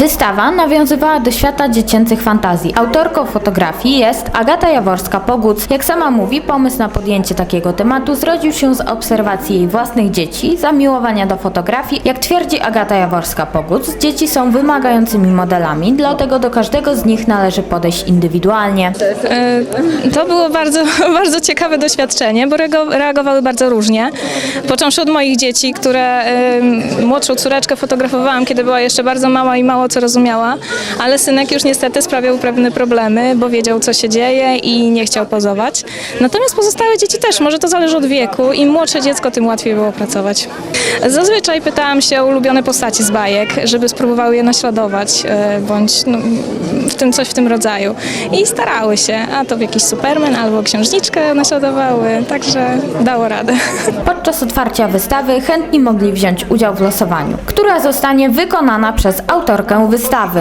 Wystawa nawiązywała do świata dziecięcych fantazji. Autorką fotografii jest Agata Jaworska-Poguc. Jak sama mówi, pomysł na podjęcie takiego tematu zrodził się z obserwacji jej własnych dzieci, zamiłowania do fotografii. Jak twierdzi Agata Jaworska-Poguc, dzieci są wymagającymi modelami, dlatego do każdego z nich należy podejść indywidualnie. E, To było bardzo, bardzo ciekawe doświadczenie, bo reago- reagowały bardzo różnie. Począwszy od moich dzieci, które młodszą córeczkę fotografowałam, kiedy była jeszcze bardzo mała i mało co rozumiała, ale synek już niestety sprawiał pewne problemy, bo wiedział co się dzieje i nie chciał pozować. Natomiast pozostałe dzieci też, może to zależy od wieku. Im młodsze dziecko, tym łatwiej było pracować. Zazwyczaj pytałam się o ulubione postaci z bajek, żeby spróbowały je naśladować, e, bądź no, w tym coś w tym rodzaju. I starały się, a to w jakiś Superman albo księżniczkę naśladowały, także dało radę. Podczas otwarcia wystawy chętni mogli wziąć udział w losowaniu, która zostanie wykonana przez autorkę wystawy.